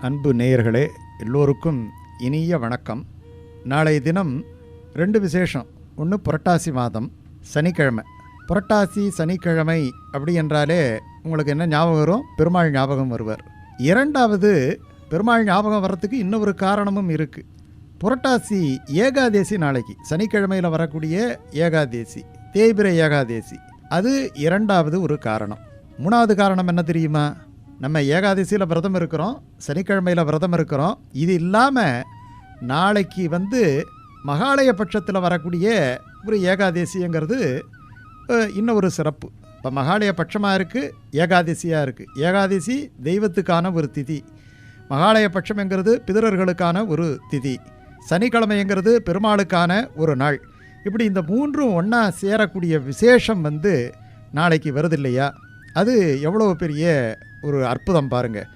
அன்பு நேயர்களே எல்லோருக்கும் இனிய வணக்கம். நாளைய தினம் ரெண்டு விசேஷம். ஒன்று புரட்டாசி மாதம் சனிக்கிழமை. புரட்டாசி சனிக்கிழமை அப்படி என்றாலே உங்களுக்கு என்ன ஞாபகம் வரும்? பெருமாள் ஞாபகம் வருவார். இரண்டாவது பெருமாள் ஞாபகம் வர்றதுக்கு இன்னொரு காரணமும் இருக்குது புரட்டாசி ஏகாதேசி நாளைக்கு சனிக்கிழமையில் வரக்கூடிய ஏகாதேசி தேய்பிரை ஏகாதேசி. அது இரண்டாவது ஒரு காரணம். மூணாவது காரணம் என்ன தெரியுமா? நம்ம ஏகாதசியில் விரதம் இருக்கிறோம் சனிக்கிழமையில் விரதம் இருக்கிறோம். இது இல்லாமல் நாளைக்கு வந்து மகாலய பட்சத்தில் வரக்கூடிய ஒரு ஏகாதசிங்கிறது இன்னும் ஒரு சிறப்பு. இப்போ மகாலய பட்சமாக இருக்குது ஏகாதசியாக இருக்குது ஏகாதசி தெய்வத்துக்கான ஒரு திதி. மகாலய பட்சம்ங்கிறது பிதரர்களுக்கான ஒரு திதி. சனிக்கிழமைங்கிறது பெருமாளுக்கான ஒரு நாள். இப்படி இந்த மூன்றும் ஒன்றா சேரக்கூடிய விசேஷம் வந்து நாளைக்கு வருது இல்லையா? அது எவ்வளோ பெரிய ஒரு அற்புதம் பாருங்க.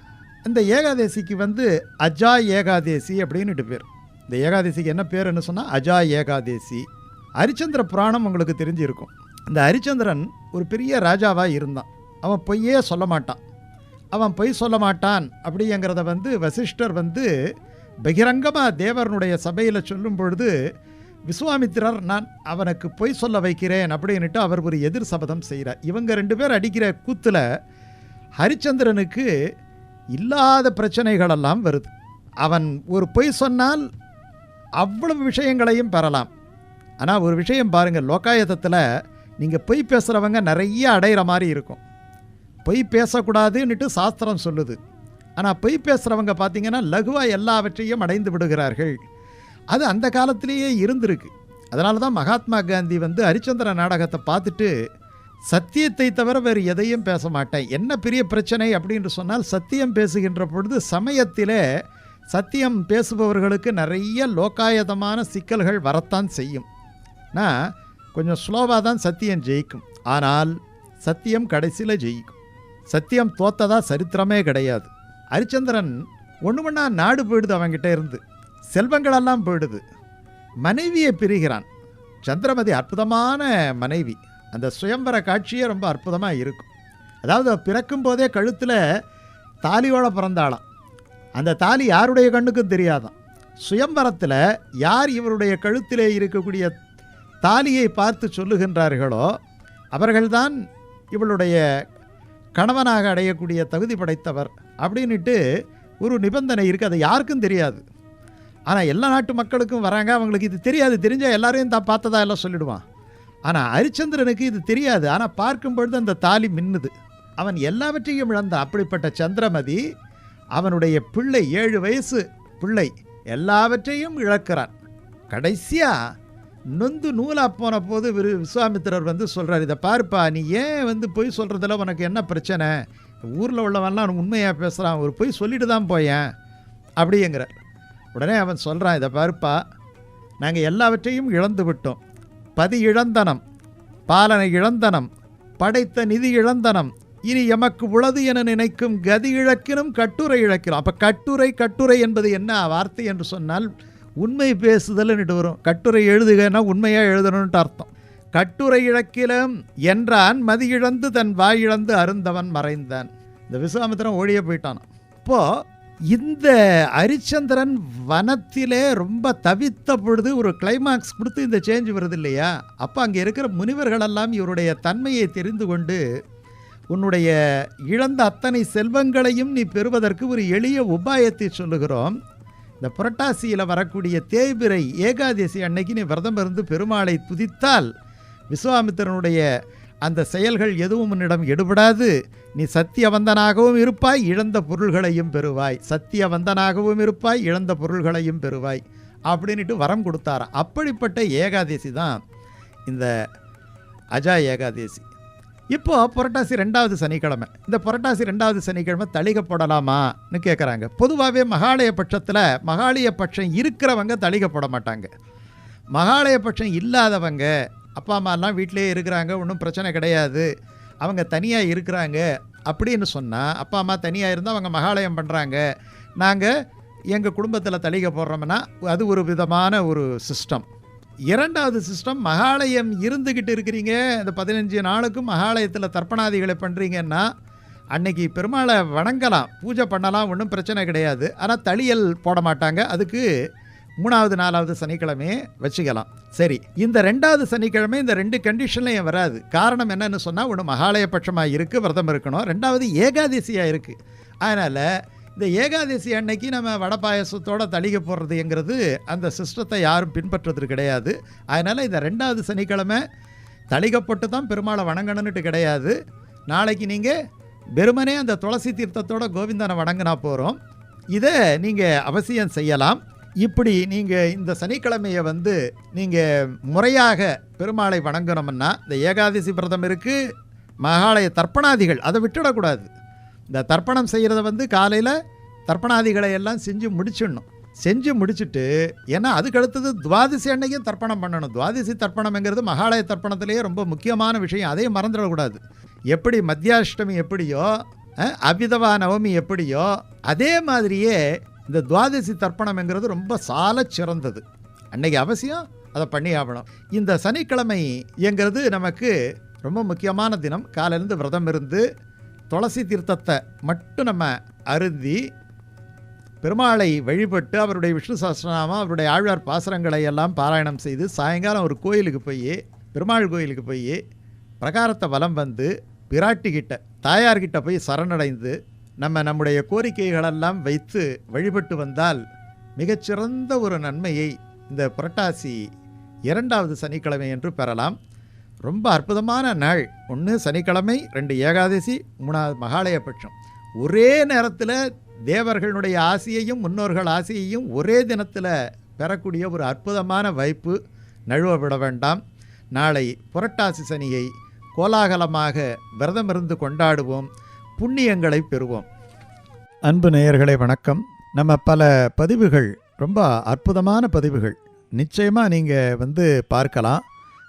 இந்த ஏகாதசிக்கு வந்து அஜா ஏகாதேசி அப்படின்னுட்டு பேர். இந்த ஏகாதசிக்கு என்ன பேருன்னு சொன்னால் அஜா ஏகாதேசி. ஹரிச்சந்திர புராணம் உங்களுக்கு தெரிஞ்சிருக்கும். இந்த ஹரிச்சந்திரன் ஒரு பெரிய ராஜாவாக இருந்தான். அவன் பொய்யே சொல்ல மாட்டான். அவன் பொய் சொல்ல மாட்டான் அப்படிங்கிறத வந்து வசிஷ்டர் வந்து பகிரங்கமாக தேவரனுடைய சபையில் சொல்லும் பொழுது விஸ்வாமித்திரர் நான் அவனுக்கு பொய் சொல்ல வைக்கிறேன் அப்படின்னுட்டு அவர் ஒரு எதிர் சபதம் செய்கிறார் இவங்க ரெண்டு பேர் அடிக்கிற கூத்தில் ஹரிச்சந்திரனுக்கு இல்லாத பிரச்சனைகளெல்லாம் வருது. அவன் ஒரு பொய் சொன்னால் அவ்வளவு விஷயங்களையும் பெறலாம். ஆனால் ஒரு விஷயம் பாருங்கள் லோக்காயுதத்தில் நீங்கள் பொய் பேசுகிறவங்க நிறைய அடையிற மாதிரி இருக்கும். பொய் பேசக்கூடாதுன்னுட்டு சாஸ்திரம் சொல்லுது. ஆனால் பொய் பேசுகிறவங்க பார்த்தீங்கன்னா லகுவாக எல்லாவற்றையும் அடைந்து விடுகிறார்கள். அது அந்த காலத்திலேயே இருந்திருக்கு. அதனால தான் மகாத்மா காந்தி வந்து ஹரிச்சந்திர நாடகத்தை பார்த்துட்டு சத்தியத்தை தவிர வேறு எதையும் பேச மாட்டேன். என்ன பெரிய பிரச்சனை அப்படின்னு சொன்னால் சத்தியம் பேசுகின்ற பொழுது சமயத்திலே சத்தியம் பேசுபவர்களுக்கு நிறைய லோக்காயதமான சிக்கல்கள் வரத்தான் செய்யும். நான் கொஞ்சம் ஸ்லோவாக தான் சத்தியம் ஜெயிக்கும். ஆனால் சத்தியம் கடைசியில் ஜெயிக்கும். சத்தியம் தோத்ததா சரித்திரமே கிடையாது. ஹரிச்சந்திரன் ஒன்று ஒன்றா நாடு போயிடுது அவன்கிட்ட இருந்து. செல்வங்களெல்லாம் போயிடுது. மனைவியை பிரிகிறான். சந்திரமதி அற்புதமான மனைவி. அந்த சுயம்பர காட்சியே ரொம்ப அற்புதமாக இருக்கும். அதாவது பிறக்கும் போதே கழுத்தில் தாலியோட பிறந்தாளாம். அந்த தாலி யாருடைய கண்ணுக்கும் தெரியாதான் சுயம்பரத்தில் யார் இவருடைய கழுத்திலே இருக்கக்கூடிய தாலியை பார்த்து சொல்லுகின்றார்களோ அவர்கள்தான் இவளுடைய கணவனாக அடையக்கூடிய தகுதி படைத்தவர் அப்படின்னுட்டு ஒரு நிபந்தனை இருக்குது அது யாருக்கும் தெரியாது. ஆனால் எல்லா நாட்டு மக்களுக்கும் வராங்க. அவங்களுக்கு இது தெரியாது. தெரிஞ்சால் எல்லாரையும் தான் பார்த்ததா எல்லாம் சொல்லிடுவான். ஆனால் ஹரிச்சந்திரனுக்கு இது தெரியாது. ஆனால் பார்க்கும் பொழுது அந்த தாலி மின்னுது. அவன் எல்லாவற்றையும் இழந்த அப்படிப்பட்ட சந்திரமதி அவனுடைய பிள்ளை ஏழு வயசு பிள்ளை எல்லாவற்றையும் இழக்கிறான். கடைசியாக நொந்து நூலா போன போது விரு விஸ்வாமித்திரர் வந்து சொல்கிறார் இதை பாருப்பா நீ ஏன் வந்து பொய் சொல்கிறதுல உனக்கு என்ன பிரச்சனை? ஊரில் உள்ளவன்லாம் உண்மையாக பேசுகிறான் ஒரு பொய் சொல்லிட்டு தான் போயேன். அப்படிங்கிறார். உடனே அவன் சொல்கிறான் இதை பாருப்பா நாங்கள் எல்லாவற்றையும் இழந்து விட்டோம். பதி இழந்தனம் பாலனை இழந்தனம் படைத்த நிதி இழந்தனம் இனி எமக்கு உளது என நினைக்கும் கதி இழக்கினும் கட்டுரை இழக்கிறோம். அப்போ கட்டுரை கட்டுரை என்பது என்ன? வார்த்தை என்று சொன்னால் உண்மை பேசுதல்னுட்டு வரும். கட்டுரை எழுதுகன்னா உண்மையாக எழுதணுன்ட்டு அர்த்தம். கட்டுரை இழக்கிலும் என்றான் மதி இழந்து தன் வாய் இழந்து அருந்தவன் மறைந்தான். இந்த விஸ்வாமித்திரன் ஓடியே போயிட்டான் இப்போது இந்த ஹரிச்சந்திரன் வனத்திலே ரொம்ப தவித்த பொழுது ஒரு கிளைமாக்ஸ் கொடுத்து இந்த சேஞ்ச் வருது இல்லையா அப்போ அங்கே இருக்கிற முனிவர்களெல்லாம் இவருடைய தன்மையை தெரிந்து கொண்டு உன்னுடைய இழந்த அத்தனை செல்வங்களையும் நீ பெறுவதற்கு ஒரு எளிய உபாயத்தை சொல்லுகிறோம். இந்த புரட்டாசியில் வரக்கூடிய தேய்பிரை ஏகாதசி அன்னைக்கு நீ விரதம் இருந்து பெருமாளை துதித்தால் விஸ்வாமித்திரனுடைய அந்த செயல்கள் எதுவும் உன்னிடம் எடுபடாது. நீ சத்தியவந்தனாகவும் இருப்பாய் இழந்த பொருள்களையும் பெறுவாய். சத்தியவந்தனாகவும் இருப்பாய் இழந்த பொருள்களையும் பெறுவாய் அப்படின்ட்டு வரம் கொடுத்தாராம். அப்படிப்பட்ட ஏகாதசி தான் இந்த அஜா ஏகாதசி. இப்போ புரட்டாசி ரெண்டாவது சனிக்கிழமை. இந்த புரட்டாசி ரெண்டாவது சனிக்கிழமை தளிகப்படலாமான்னு கேட்குறாங்க பொதுவாகவே மகாலய பட்சத்தில் மகாலய பட்சம் இருக்கிறவங்க தளிகப்பட போட மாட்டாங்க. மகாலய பட்சம் இல்லாதவங்க அப்பா அம்மாலாம் வீட்டிலே இருக்கிறாங்க ஒன்றும் பிரச்சனை கிடையாது. அவங்க தனியாக இருக்கிறாங்க அப்படின்னு சொன்னால் அப்பா அம்மா தனியாக இருந்தால் அவங்க மகாலயம் பண்ணுறாங்க நாங்கள் எங்கள் குடும்பத்தில் தளிக போடுறோம்னா அது ஒரு விதமான ஒரு சிஸ்டம் இரண்டாவது சிஸ்டம் மகாலயம் இருந்துக்கிட்டு இருக்கிறீங்க இந்த பதினஞ்சு நாளுக்கும் மகாலயத்தில் தர்ப்பணாதிகளை பண்ணுறீங்கன்னா அன்னைக்கு பெருமாளை வணங்கலாம். பூஜை பண்ணலாம் ஒன்றும் பிரச்சனை கிடையாது. ஆனால் தளியல் போட மாட்டாங்க. அதுக்கு மூணாவது நாலாவது சனிக்கிழமையே வச்சுக்கலாம். சரி இந்த ரெண்டாவது சனிக்கிழமை இந்த ரெண்டு கண்டிஷன்லையும் வராது. காரணம் என்னன்னு சொன்னால் ஒன்று மகாலய பட்சமாக இருக்குது விரதம் இருக்கணும். ரெண்டாவது ஏகாதசியாக இருக்குது அதனால் இந்த ஏகாதசி அன்னைக்கு நம்ம வடை பாயசத்தோட தளிக போடுறதுங்கிறது அந்த சிஸ்டத்தை யாரும் பின்பற்றுறது கிடையாது. அதனால் இந்த ரெண்டாவது சனிக்கிழமை தளிக போட்டு தான் பெருமாளை வணங்கணுன்னுட்டு கிடையாது. நாளைக்கு நீங்கள் வெறுமனே அந்த துளசி தீர்த்தத்தோட கோவிந்தனை வணங்கினா போகிறோம் இதை நீங்கள் அவசியம் செய்யலாம். இப்படி நீங்கள் இந்த சனிக்கிழமையை வந்து நீங்கள் முறையாக பெருமாளை வணங்கணும்னா இந்த ஏகாதசி விரதம் இருக்குது மகாலய தர்ப்பணாதிகள் அதை விட்டுடக்கூடாது. இந்த தர்ப்பணம் செய்கிறத வந்து காலையில் தர்ப்பணாதிகளை எல்லாம் செஞ்சு முடிச்சிடணும். செஞ்சு முடிச்சுட்டு ஏன்னா அதுக்கு அடுத்தது துவாதசி அன்னைக்கும் தர்ப்பணம் பண்ணணும். துவாதிசி தர்ப்பணம்ங்கிறது மகாலய தர்ப்பணத்திலேயே ரொம்ப முக்கியமான விஷயம். அதையும் மறந்துடக்கூடாது. எப்படி மத்தியாஷ்டமி எப்படியோ அபிதவா நவமி எப்படியோ அதே மாதிரியே இந்த துவாதசி தர்ப்பணம்ங்கிறது ரொம்ப சால சிறந்தது. அன்னைக்கு அவசியம் அதை பண்ணி ஆகணும். இந்த சனிக்கிழமை எங்கிறது நமக்கு ரொம்ப முக்கியமான தினம். காலையிலேருந்து விரதம் இருந்து துளசி தீர்த்தத்தை மட்டும் நம்ம அருந்தி பெருமாளை வழிபட்டு அவருடைய விஷ்ணு சாஸ்திரநாமம் அவருடைய ஆழ்வார் பாசுரங்களை எல்லாம் பாராயணம் செய்து சாயங்காலம் ஒரு கோயிலுக்கு போய் பெருமாள் கோயிலுக்கு போய் பிரகாரத்தை வலம் வந்து பிராட்டிக்கிட்ட தாயார்கிட்ட போய் சரணடைந்து நம்ம நம்முடைய கோரிக்கைகளெல்லாம் வைத்து வழிபட்டு வந்தால் மிகச்சிறந்த ஒரு நன்மையை இந்த புரட்டாசி இரண்டாவது சனிக்கிழமை என்று பெறலாம். ரொம்ப அற்புதமான நாள். ஒன்று சனிக்கிழமை ரெண்டு ஏகாதசி மூணாவது மகாலயபட்சம் ஒரே நேரத்தில் தேவர்களுடைய ஆசையையும் முன்னோர்கள் ஆசையையும் ஒரே தினத்தில் பெறக்கூடிய ஒரு அற்புதமான வாய்ப்பு. நழுவ விட வேண்டாம். நாளை புரட்டாசி சனியை கோலாகலமாக விரதமிருந்து கொண்டாடுவோம். புண்ணியங்களை பெறுவோம். அன்பு நேயர்களே வணக்கம். நம்ம பல பதிவுகள் ரொம்ப அற்புதமான பதிவுகள். நிச்சயமாக நீங்கள் வந்து பார்க்கலாம்.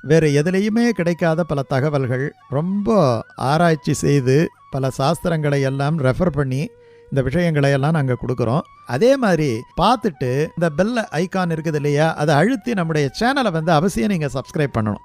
வேறு எதுலேயுமே கிடைக்காத பல தகவல்கள் ரொம்ப ஆராய்ச்சி செய்து பல சாஸ்திரங்களை எல்லாம் ரெஃபர் பண்ணி இந்த விஷயங்களை எல்லாம் நாங்கள் கொடுக்குறோம். அதே மாதிரி பார்த்துட்டு இந்த பெல் ஐக்கான் இருக்குது இல்லையா அதை அழுத்தி நம்முடைய சேனலை வந்து அவசியம் நீங்கள் சப்ஸ்கிரைப் பண்ணணும்.